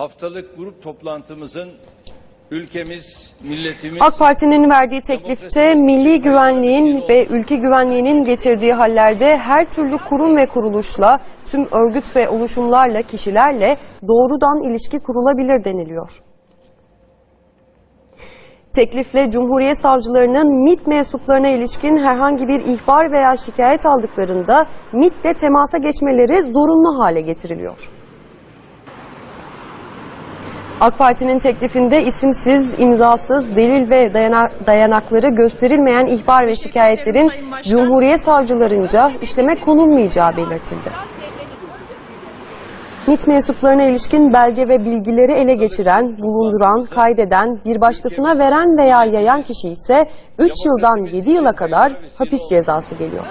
haftalık grup toplantımızın ülkemiz, milletimiz AK Parti'nin verdiği teklifte milli güvenliğin ve ülke güvenliğinin getirdiği hallerde her türlü kurum ve kuruluşla, tüm örgüt ve oluşumlarla, kişilerle doğrudan ilişki kurulabilir deniliyor. Teklifle Cumhuriyet savcılarının MİT mensuplarına ilişkin herhangi bir ihbar veya şikayet aldıklarında MİT'le temasa geçmeleri zorunlu hale getiriliyor. AK Parti'nin teklifinde isimsiz, imzasız, delil ve dayana- dayanakları gösterilmeyen ihbar ve şikayetlerin Cumhuriyet savcılarınca işleme konulmayacağı belirtildi. MİT mensuplarına ilişkin belge ve bilgileri ele geçiren, bulunduran, kaydeden, bir başkasına veren veya yayan kişi ise 3 yıldan 7 yıla kadar hapis cezası geliyor.